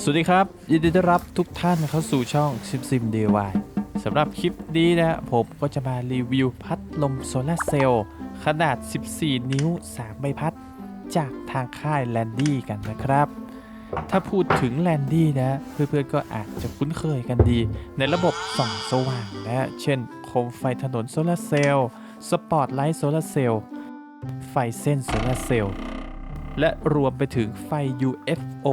สวัสดีครับ ยินดีต้อนรับทุกท่านเข้าสู่ช่องซิมซิม DIY สำหรับคลิปนี้นะผมก็จะมารีวิวพัดลมโซลาร์เซลล์ขนาด 14 นิ้ว 3 ใบพัด จากทางค่ายแลนดี้กันนะครับ ถ้าพูดถึงแลนดี้นะเพื่อนๆก็อาจจะคุ้นเคยกันดี ในระบบส่องสว่างนะเช่นโคมไฟถนนโซลาร์เซลล์สปอตไลท์โซลาร์เซลล์ไฟเส้นโซลาร์เซลล์และรวมไปถึงไฟ UFO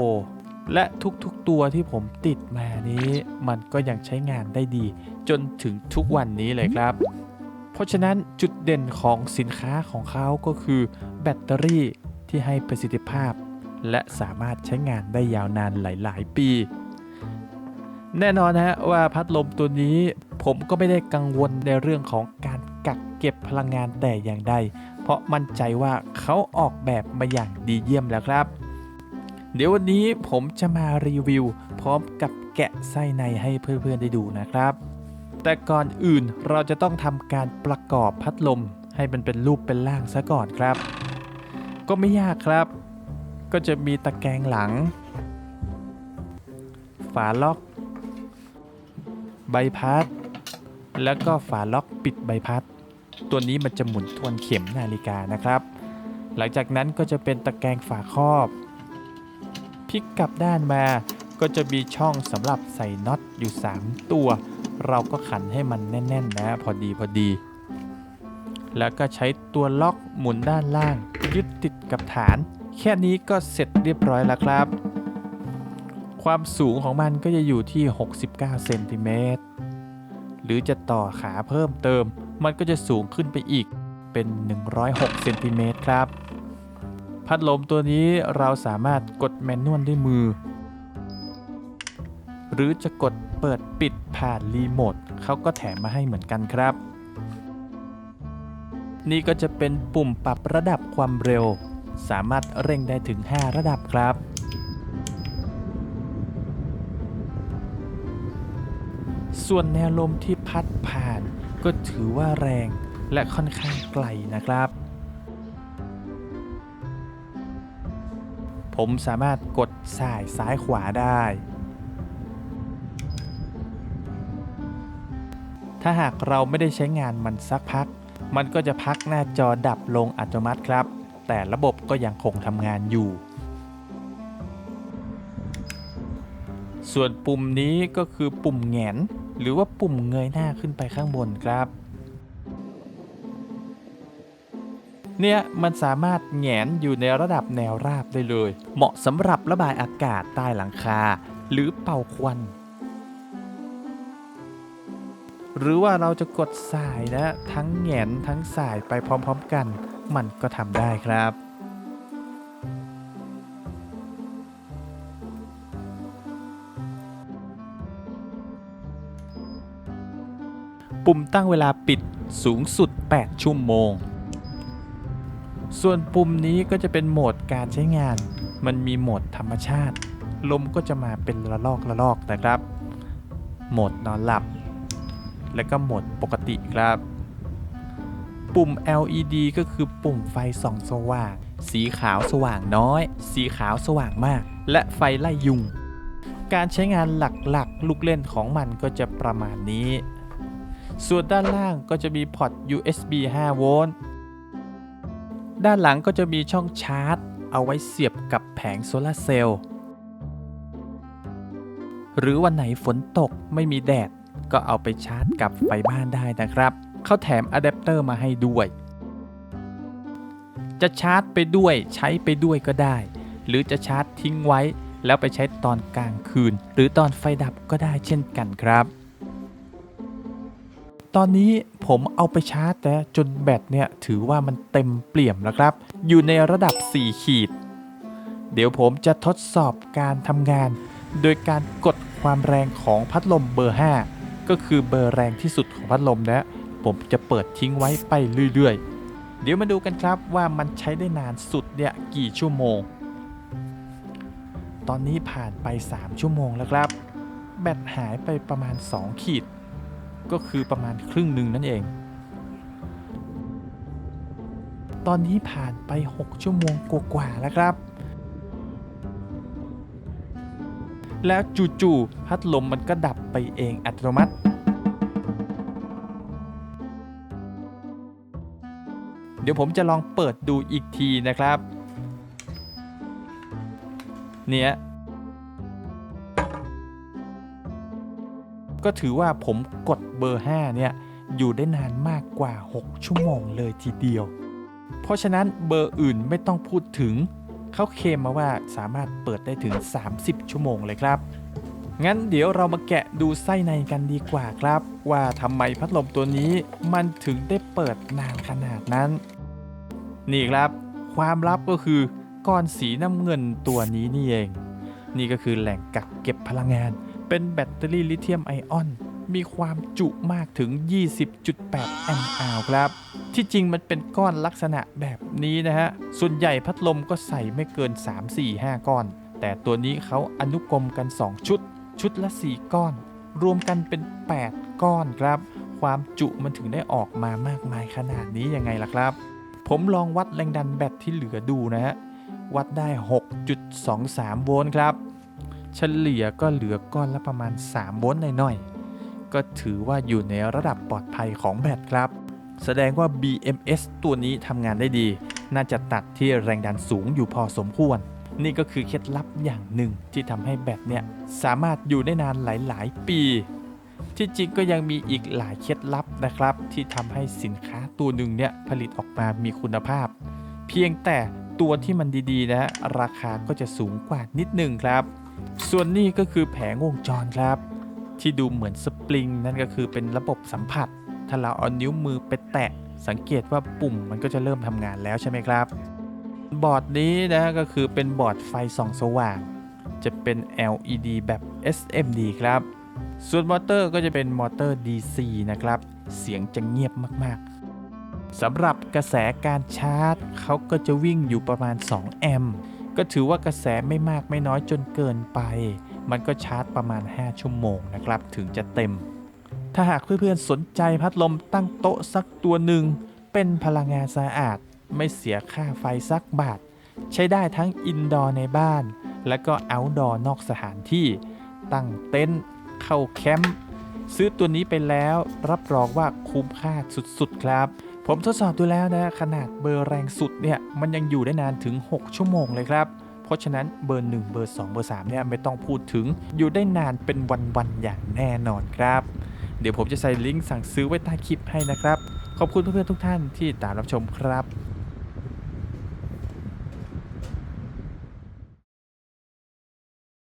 และทุกๆตัวที่ผมติดมานี้ มันก็ยังใช้งานได้ดี จนถึงทุกวันนี้เลยครับ เพราะฉะนั้นจุดเด่นของสินค้าของเขาก็คือแบตเตอรี่ที่ให้ประสิทธิภาพ และสามารถใช้งานได้ยาวนานหลาย ๆ ปี แน่นอนนะฮะว่าพัดลมตัวนี้ผมก็ไม่ได้กังวลในเรื่องของการกักเก็บพลังงานแต่อย่างใด เพราะมั่นใจว่าเขาออกแบบมาอย่างดีเยี่ยมแล้วครับ เดี๋ยววันนี้ผมจะมารีวิว พร้อมกับแกะไส้ในให้เพื่อนๆได้ดูนะครับ แต่ก่อนอื่นเราจะต้องทำการประกอบพัดลม ให้มันเป็นรูปเป็นร่างซะก่อนครับ ก็ไม่ยากครับ ก็จะมีตะแกรงหลัง ฝาล็อก ใบพัด แล้วก็ฝาล็อกปิดใบพัด ตัวนี้มันจะหมุนทวนเข็มนาฬิกานะครับ หลังจากนั้นก็จะเป็นตะแกรงฝาครอบ พลิกกลับด้านมา ก็จะมีช่องสำหรับใส่น็อตอยู่ 3 ตัว เราก็ขันให้มันแน่นๆนะพอดีพอดี แล้วก็ใช้ตัวล็อกหมุนด้านล่าง ยึดติดกับฐาน แค่นี้ก็เสร็จเรียบร้อยแล้วครับ ความสูงของมันก็จะอยู่ที่ 69 เซนติเมตร หรือจะต่อขาเพิ่มเติม มันก็จะสูงขึ้นไปอีกเป็น 106 เซนติเมตรครับ พัดลมตัวนี้เราสามารถกดแมนนวลด้วยมือ หรือจะกดเปิดปิดผ่านรีโมทเขาก็แถมมาให้เหมือนกันครับ นี่ก็จะเป็นปุ่มปรับระดับความเร็ว สามารถเร่งได้ถึง 5 ระดับครับ ส่วนแนวลมที่พัดผ่านก็ถือว่าแรงและค่อนข้างไกลนะครับ ผมสามารถกดสายซ้ายขวาได้ ถ้าหากเราไม่ได้ใช้งานมันสักพัก มันก็จะพักหน้าจอดับลงอัตโนมัติครับ แต่ระบบก็ยังคงทำงานอยู่ ส่วนปุ่มนี้ก็คือปุ่มแหงนหรือว่าปุ่มเงยหน้าขึ้นไปข้างบนครับ เนี่ยมันสามารถแหงนอยู่ในระดับแนวราบได้เลย เหมาะสำหรับระบายอากาศใต้หลังคา หรือเป่าควัน หรือว่าเราจะกดสายนะ ทั้งแหงนทั้งสายไปพร้อมๆกัน มันก็ทำได้ครับปุ่มตั้งเวลาปิดสูงสุด 8 ชั่วโมง ส่วนปุ่มนี้ก็จะเป็นโหมดการใช้งาน มันมีโหมดธรรมชาติ ลมก็จะมาเป็นระลอกระลอกนะครับ โหมดนอนหลับ และก็โหมดปกติครับ ปุ่ม LED ก็คือปุ่มไฟส่องสว่าง สีขาวสว่างน้อย สีขาวสว่างมาก และไฟไล่ยุง การใช้งานหลักๆ ลูกเล่นของมันก็จะประมาณนี้ ส่วนด้านล่างก็จะมีพอร์ต USB 5 โวลต์ ด้านหลังก็จะมีช่องชาร์จ เอาไว้เสียบกับแผงโซลาเซลล์หรือวันไหนฝนตกไม่มีแดด ก็เอาไปชาร์จกับไฟบ้านได้นะครับเขาแถมอะแดปเตอร์มาให้ด้วย จะชาร์จไปด้วยใช้ไปด้วยก็ได้ หรือจะชาร์จทิ้งไว้ แล้วไปใช้ตอนกลางคืน หรือตอนไฟดับก็ได้เช่นกันครับ ตอนนี้ผมเอาไปชาร์จแต่จนแบตเนี่ยถือว่ามันเต็มเปี่ยมแล้วครับ อยู่ในระดับ 4 ขีด เดี๋ยวผมจะทดสอบการทำงาน โดยการกดความแรงของพัดลมเบอร์ 5 ก็คือเบอร์แรงที่สุดของพัดลมนะ ผมจะเปิดทิ้งไว้ไปเรื่อยๆ เดี๋ยวมาดูกันครับว่ามันใช้ได้นานสุดเนี่ยกี่ชั่วโมง ตอนนี้ผ่านไป 3 ชั่วโมงแล้วครับ แบตหายไปประมาณ 2 ขีด ก็คือประมาณครึ่งหนึ่งนั่นเอง ตอนนี้ผ่านไป 6 ชั่วโมงกว่าๆแล้วครับ แล้วจู่ๆพัดลมมันก็ดับไปเองอัตโนมัติ เดี๋ยวผมจะลองเปิดดูอีกทีนะครับ เนี่ย ก็ถือว่าผมกดเบอร์ 5 เนี่ย อยู่ได้นานมากกว่า 6 ชั่วโมงเลยทีเดียว เพราะฉะนั้นเบอร์อื่นไม่ต้องพูดถึง เขาเคลมมาว่าสามารถเปิดได้ถึง 30 ชั่วโมงเลยครับ งั้นเดี๋ยวเรามาแกะดูไส้ในกันดีกว่าครับ ว่าทำไมพัดลมตัวนี้มันถึงได้เปิดนานขนาดนั้น นี่ครับ ความลับก็คือก้อนสีน้ำเงินตัวนี้นี่เอง นี่ก็คือแหล่งกักเก็บพลังงาน เป็นแบตเตอรี่ลิเธียมไอออน มีความจุมากถึง 20.8 แอมป์อาวครับ ที่จริงมันเป็นก้อนลักษณะแบบนี้นะฮะ ส่วนใหญ่พัดลมก็ใส่ไม่เกิน 3 4 5 ก้อน แต่ตัวนี้เขาอนุกรมกัน 2 ชุด ชุดละ 4 ก้อน รวมกันเป็น 8 ก้อนครับ ความจุมันถึงได้ออกมามากมายขนาดนี้ยังไงล่ะครับ ผมลองวัดแรงดันแบตที่เหลือดูนะฮะ วัดได้ 6.23 โวลต์ครับ เฉลี่ยก็เหลือก้อนละประมาณ 3 โวลต์หน่อยๆ ก็ถือว่าอยู่ในระดับปลอดภัยของแบตครับ แสดงว่า BMS ตัวนี้ทำงานได้ดี น่าจะตัดที่แรงดันสูงอยู่พอสมควร นี่ก็คือเคล็ดลับอย่างหนึ่งที่ทำให้แบตเนี่ยสามารถอยู่ได้นานหลาย ๆ ปี ที่จริงก็ยังมีอีกหลายเคล็ดลับนะครับ ที่ทำให้สินค้าตัวหนึ่งเนี่ยผลิตออกมามีคุณภาพ เพียงแต่ตัวที่มันดีๆนะฮะราคาก็จะสูงกว่านิดหนึ่งครับ ส่วนนี้ก็คือแผงวงจรครับ ที่ดูเหมือนสปริงนั่นก็คือเป็นระบบสัมผัส ถ้าเราเอานิ้วมือไปแตะ สังเกตว่าปุ่มมันก็จะเริ่มทำงานแล้วใช่ไหมครับ บอร์ดนี้นะก็คือเป็นบอร์ดไฟส่องสว่าง จะเป็น LED แบบ SMD ครับ ส่วนมอเตอร์ก็จะเป็นมอเตอร์ DC นะครับ เสียงจะเงียบมากๆสำหรับกระแสการชาร์จเขาก็จะวิ่งอยู่ประมาณ 2 แอมป์ ก็ถือว่ากระแสไม่มากไม่น้อยจนเกินไป มันก็ชาร์จประมาณ 5 ชั่วโมงนะครับ ถึงจะเต็ม ถ้าหากเพื่อนๆสนใจพัดลมตั้งโต๊ะสักตัวหนึ่ง เป็นพลังงานสะอาด ไม่เสียค่าไฟสักบาท ใช้ได้ทั้งอินดอร์ในบ้าน และก็เอาท์ดอร์นอกสถานที่ ตั้งเต็นท์เข้าแคมป์ซื้อตัวนี้ไปแล้วรับรองว่าคุ้มค่าสุดๆครับ ผมทดสอบดูแล้วนะขนาดเบอร์แรงสุดเนี่ยมันยังอยู่ได้นานถึง 6 ชั่วโมงเลยครับ เพราะฉะนั้นเบอร์ 1 เบอร์ 2 เบอร์3เนี่ยไม่ต้องพูดถึงอยู่ได้นานเป็นวันๆอย่างแน่นอนครับ เดี๋ยวผมจะใส่ลิงก์สั่งซื้อไว้ใต้คลิปให้นะครับ ขอบคุณเพื่อนๆทุกท่านที่ตามรับชมครับ